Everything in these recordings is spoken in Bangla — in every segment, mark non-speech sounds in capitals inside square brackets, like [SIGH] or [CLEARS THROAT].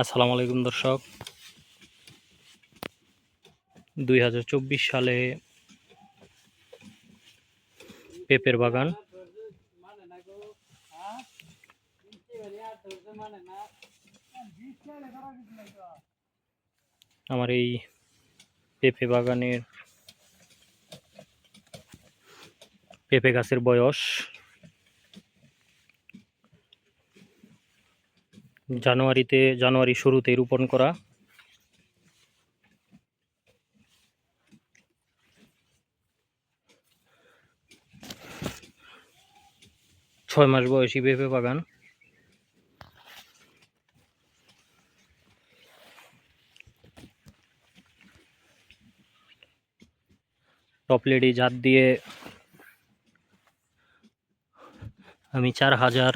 আসসালামু আলাইকুম দর্শক। দুই হাজার চব্বিশ সালে পেঁপের বাগান। আমার এই পেঁপে বাগানের পেঁপে গাছের বয়স জানুয়ারিতে, জানুয়ারি শুরুতে রোপণ করা। ছয় মাস বয়সী পেঁপে বাগান। টপলেডি জাত দিয়ে আমি চার হাজার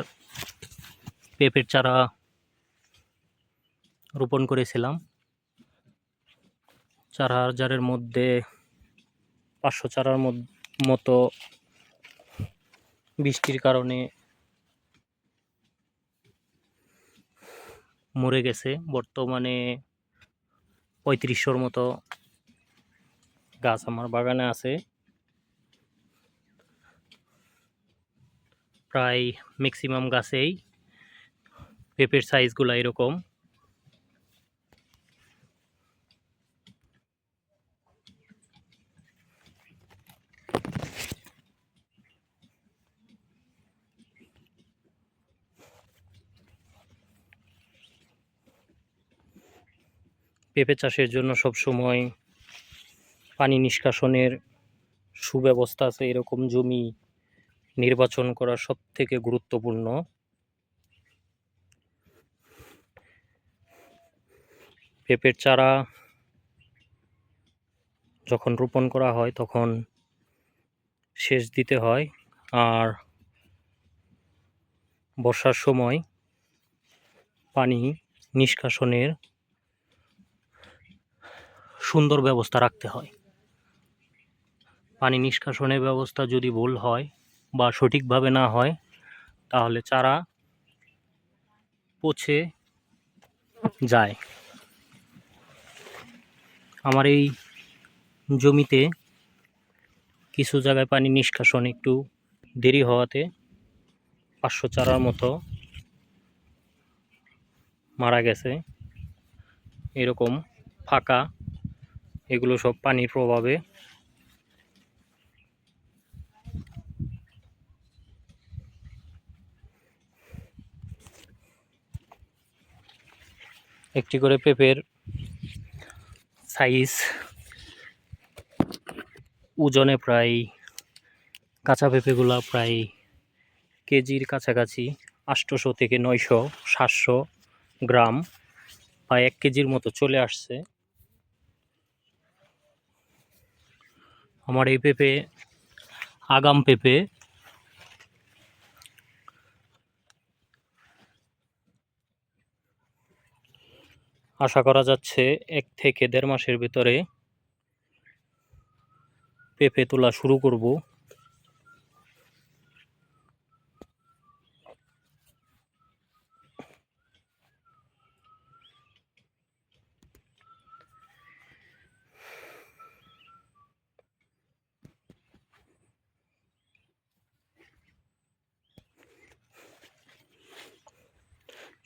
পেঁপের চারা রোপণ করেছিলাম। চার হাজারের মধ্যে পাঁচশো চারার মতো বৃষ্টির কারণে মরে গেছে। বর্তমানে পঁয়ত্রিশশোর মতো গাছ আমার বাগানে আছে। প্রায় ম্যাক্সিমাম গাছেই পেঁপের সাইজগুলো এরকম। পেঁপে চাষের জন্য সবসময় পানি নিষ্কাশনের সুব্যবস্থা আছে, এরকম জমি নির্বাচন করা সব থেকে গুরুত্বপূর্ণ। পেঁপের চারা যখন রোপণ করা হয় তখন সেচ দিতে হয় আর বর্ষার সময় পানি নিষ্কাশনের সুন্দর ব্যবস্থা রাখতে হয়। পানি নিষ্কাশনের ব্যবস্থা যদি ভুল হয় বা সঠিকভাবে না হয়, তাহলে চারা পচে যায়। আমার এই জমিতে কিছু জায়গায় পানি নিষ্কাশন একটু দেরি হওয়াতে পাঁচশো চারার মতো মারা গেছে। এরকম ফাঁকা এগুলো সব পানির প্রভাবে। একটি করে পেঁপের সাইজ ওজনে প্রায়, কাঁচা পেঁপেগুলা প্রায় কেজির কাছাকাছি আটশোশো থেকে নয়শো, সাতশো গ্রাম বা এক কেজির মতো চলে আসছে। আমার এই পেঁপে, আগাম পেঁপে। আশা করা যাচ্ছে এক থেকে দেড় মাসের ভিতরে পেঁপে তোলা শুরু করব।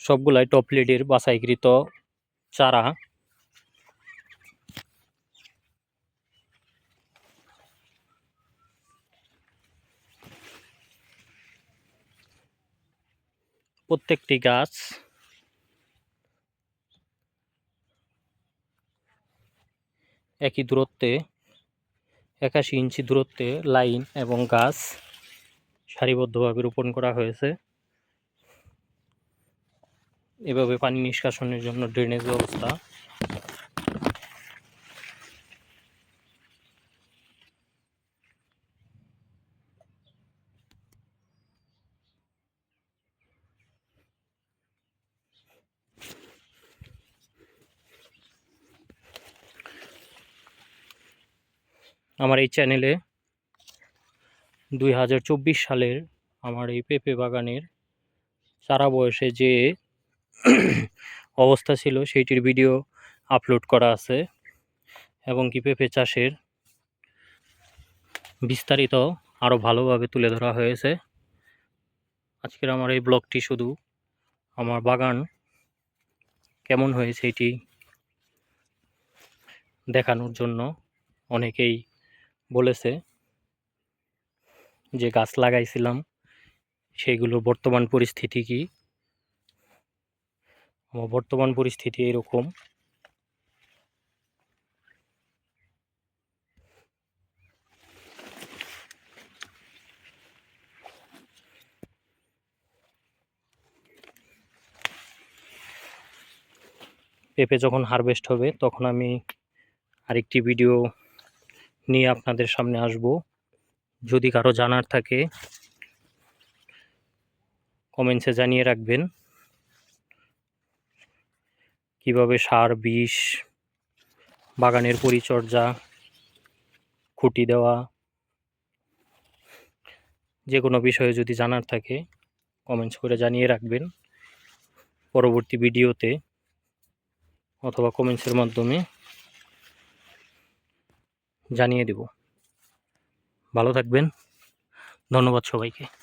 সবগুলাই টপলেটের বাছাইকৃত চারা। প্রত্যেকটি গাছ একই দূরত্বে, একাশি ইঞ্চি দূরত্বে লাইন এবং গাছ সারিবদ্ধভাবে রোপণ করা হয়েছে। এভাবে পানি নিষ্কাশনের জন্য ড্রেনেজ ব্যবস্থা। আমার এই চ্যানেলে দুই হাজার চব্বিশ সালের আমার এই পেঁপে বাগানের চারা বয়সে যে [CLEARS THROAT] অবস্থা ছিল সেইটির ভিডিও আপলোড করা আছে এবং কি পেঁপে চাষের বিস্তারিত আরও ভালোভাবে তুলে ধরা হয়েছে। আজকের আমার এই ব্লগটি শুধু আমার বাগান কেমন হয়েছে এটি দেখানোর জন্য অনেকেই বলেছে যে গাছ লাগাইছিলাম সেইগুলোর বর্তমান পরিস্থিতি কি? বর্তমান পরিস্থিতি এরকম। পেঁপে যখন হারভেস্ট হবে, তখন আমি আরেকটি ভিডিও নিয়ে আপনাদের সামনে আসব। যদি কারও জানার থাকে কমেন্টসে জানিয়ে রাখবেন। কীভাবে সার, বিষ, বাগানের পরিচর্যা, খুঁটি দেওয়া যে কোনো বিষয়ে যদি জানার থাকে কমেন্টস করে জানিয়ে রাখবেন। পরবর্তী ভিডিওতে অথবা কমেন্টসের মাধ্যমে জানিয়ে দেব। ভালো থাকবেন। ধন্যবাদ সবাইকে।